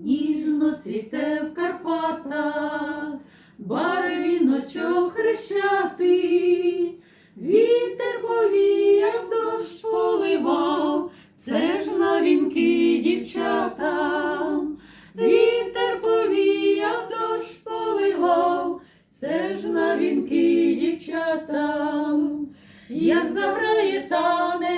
ніжно цвіте в Карпатах, барвіночок хрещатий, вітер повіяв, дощ поливав, це ж на вінки дівчатам. Вітер повіяв, дощ поливав, це ж на вінки дівчатам. Як заграє танець,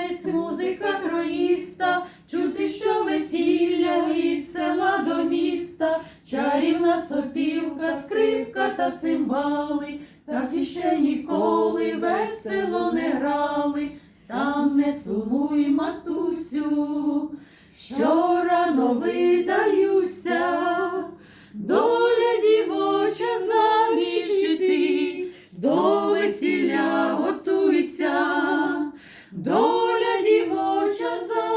чарівна сопілка, скрипка та цимбали, так іще ніколи весело не грали, там не сумуй, матусю, що рано видаюся, доля дівоча заміж іти, до весілля готуйся, доля дівоча заміж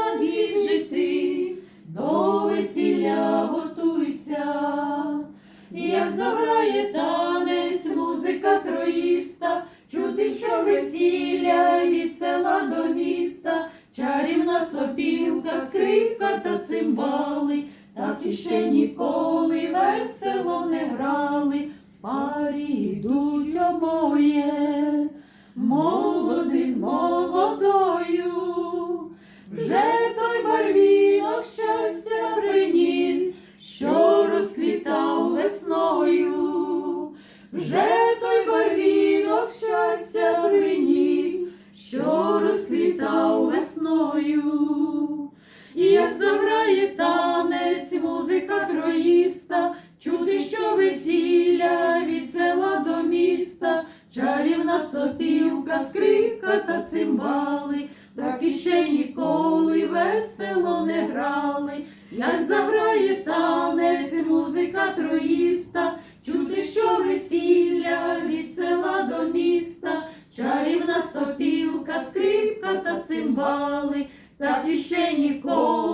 як заграє танець, музика троїста, чути, що весілля від села до міста, чарівна сопілка, скрипка та цимбали, так іще ніколи весело не грали. Парі йдуть обоє, молодий з молодою, вже чарівна сопілка, скрипка та цимбали, так іще ніколи весело не грали, як заграє танець, музика троїста, чути, що весілля від села до міста, чарівна сопілка, скрипка та цимбали, так іще ніколи.